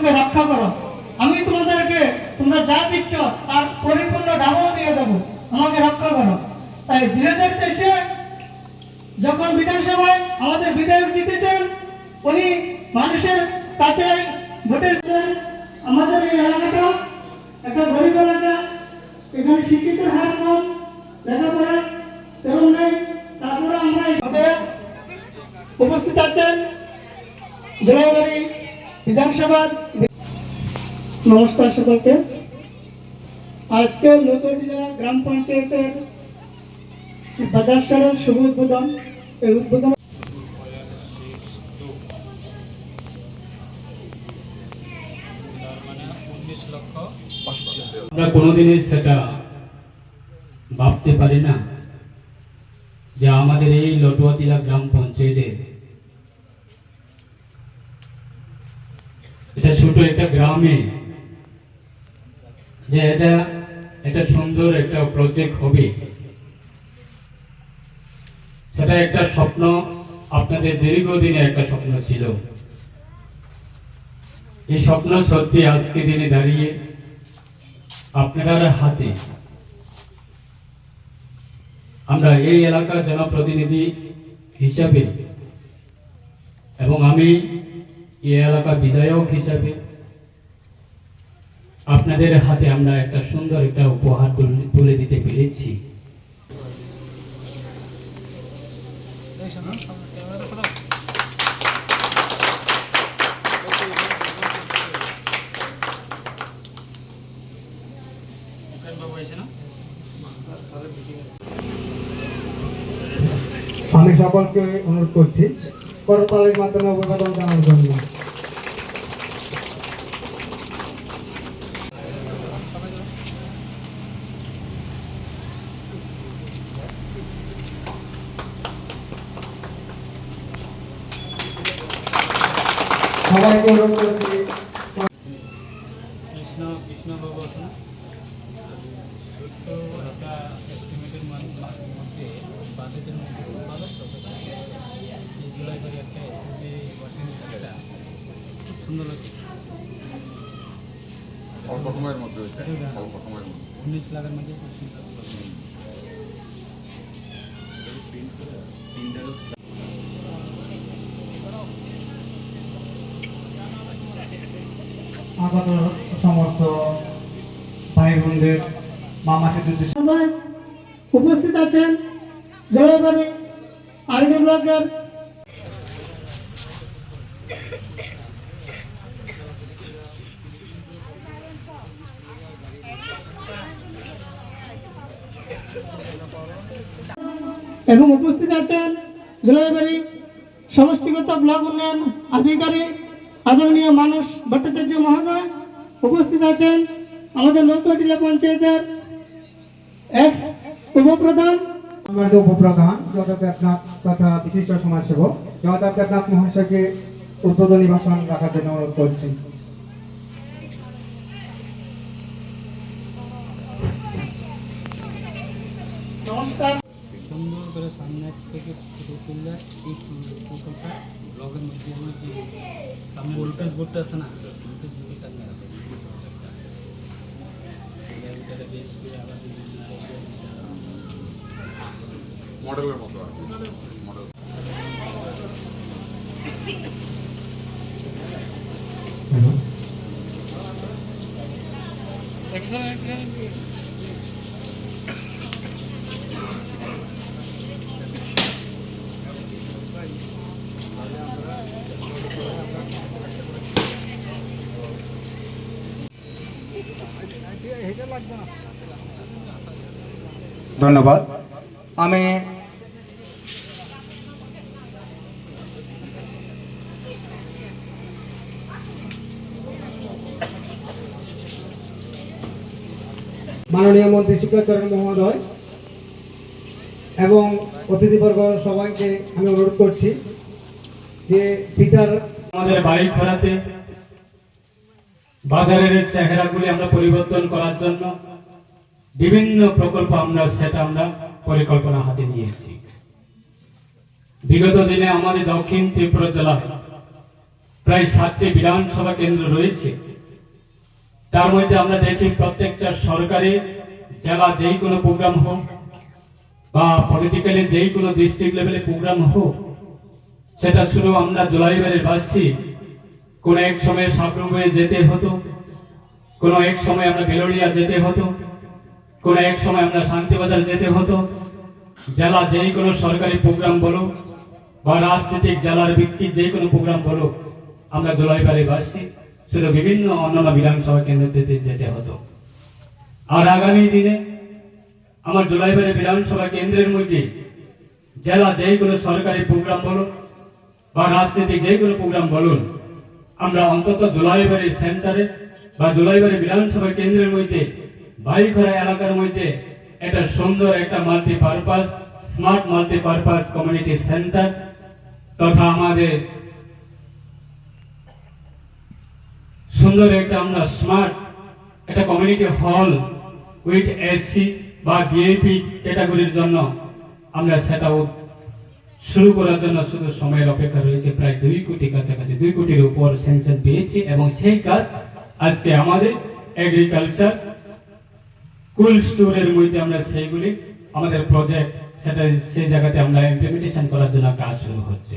শিশুকে রক্ষা করো। আমি তোমাদেরকে, তোমরা যা দিচ্ছ, তার পরিপূর্ণ ডাবল দিয়ে দেবো। আমাকে রক্ষা করো। তাই দুই হাজার যখন বিধানসভায় আমাদের বিধায়ক জিতেছেন, উনি মানুষের কাছে ভোটের আমাদের এই এলাকাটা একটা গরিব এলাকা। এখানে শিক্ষিতের হার কম লেখাপড়া তেমন নেই। তারপরে আমরা উপস্থিত আছেন জোড়াবাড়ি বিধানসভা নমস্কার সকলকে। আজকে গ্রাম পঞ্চায়েতের বাজার শুভ উদ্বোধন। এই উদ্বোধন আমরা কোনোদিনই সেটা ভাবতে পারি না যে আমাদের এই লটুয়াতিলা গ্রাম পঞ্চায়েতের এটা ছোট একটা গ্রামে যে এটা এটা সুন্দর একটা প্রজেক্ট হবে। সেটা একটা স্বপ্ন, আপনাদের দীর্ঘদিনের একটা স্বপ্ন ছিল। এই স্বপ্ন সত্যি আজকে দিনে দাঁড়িয়ে আপনার হাতে। আমরা এই এলাকার জনপ্রতিনিধি হিসাবে এবং আমি এই এলাকার বিধায়ক হিসাবে আপনাদের হাতে আমরা একটা সুন্দর একটা উপহার তুলে- দিতে পেরেছি। আমি সকলকে অনুরোধ করছি করতালের মাধ্যমে অভিবাদন জানানোর জন্য। সবাইকে অনুরোধ করছি কৃষ্ণ কৃষ্ণ বাবু আছে না ছোট্ট একটা এস্টিমেটের মধ্যে বাজেটের মধ্যে ভালো জুলাই করে একটা এসএসবি ওয়াশিং মেশিনটা খুব সুন্দর হচ্ছে অল্প সময়ের মধ্যে অল্প সময়ের মধ্যে। উনিশ লাখের মধ্যে খুব সুন্দর। আগত সমস্ত ভাই বোনদের মামা সেতুদের সবাই উপস্থিত আছেন জোড়াবাড়ি আর্মি ব্লকের এবং উপস্থিত আছেন জোড়াবাড়ি সমষ্টিগত ব্লক উন্নয়ন আধিকারিক আদরণীয় মানুষ ভট্টাচার্য মহোদয় উপস্থিত আছেন আমাদের নৌকাটিলা পঞ্চায়েতের এক্স উপপ্রধান। উপপ্রধান জগৎ দেবনাথ তথা বিশিষ্ট সমাজসেবক। জগৎ দেবনাথ মহাশয়কে উদ্বোধনী ভাষণ রাখার জন্য অনুরোধ করছি। সুন্দর করে সামনে থেকে ফুটে তুললে এই প্রকল্পটা ব্লগের মধ্যে আমার যে সামনে ভোল্টেজ বোর্ডটা আছে না ভোল্টেজ বোর্ডে টাঙিয়ে রাখবে এর ভিতরে বেশ করে আবার বিভিন্ন মডেলের মতো আর মডেল। ধন্যবাদ। আমি মাননীয় মন্ত্রী শুক্রাচার্য মহোদয় এবং অতিথিবর্গ সবাইকে আমি অনুরোধ করছি যে পিতার আমাদের বাড়ি খরাতে বাজারের চেহারাগুলি আমরা পরিবর্তন করার জন্য বিভিন্ন প্রকল্প আমরা, সেটা আমরা পরিকল্পনা হাতে নিয়েছি। বিগত দিনে আমাদের দক্ষিণ ত্রিপুরা জেলায় প্রায় সাতটি বিধানসভা কেন্দ্র রয়েছে। তার মধ্যে আমরা দেখি প্রত্যেকটা সরকারি জেলা যেই কোনো প্রোগ্রাম হোক বা পলিটিক্যালি যেই কোনো ডিস্ট্রিক্ট লেভেলে প্রোগ্রাম হোক, সেটা শুধু আমরা জুলাই বাসছি কোন এক সময় সাবরুমে যেতে হতো, কোন এক সময় আমরা বেলোরিয়া যেতে হতো, কোন এক সময় আমরা শান্তিবাজার যেতে হতো। জেলা যেই কোনো সরকারি প্রোগ্রাম বলো বা রাজনৈতিক জেলার ভিত্তিক যে কোনো প্রোগ্রাম বলো, আমরা জুলাইবারে বাসছি। শুধু বিভিন্ন অন্যান্য বিধানসভা কেন্দ্রতে যেতে হতো। আর আগামী দিনে আমার জুলাইবারে বিধানসভা কেন্দ্রের মধ্যে জেলা যেই কোনো সরকারি প্রোগ্রাম বলুন বা রাজনৈতিক যে কোনো প্রোগ্রাম বলুন আমরা অন্তত জুলাইবাড়ি সেন্টারে বা জুলাইবাড়ি বিধানসভা কেন্দ্রের মধ্যে, বাড়িঘরা এলাকার মধ্যে একটা সুন্দর একটা multipurpose smart multipurpose community centre তথা আমাদের সুন্দর একটা আমরা স্মার্ট একটা কমিউনিটি হল উইথ এসসি বা বিএপি ক্যাটাগরির জন্য আমরা সেটা শুরু করার জন্য শুধু সময়ের অপেক্ষা রয়েছে, প্রায় দুই কোটি কাছাকাছি, দুই কোটির উপর সেন্সার পেয়েছি এবং সেই কাজ আজকে আমাদের এগ্রিকালচার কুল স্টোরের মধ্যে আমরা সেইগুলি, আমাদের প্রজেক্ট সেটা সেই জায়গাতে আমরা ইমপ্লিমেন্টেশন করার জন্য কাজ শুরু হচ্ছে।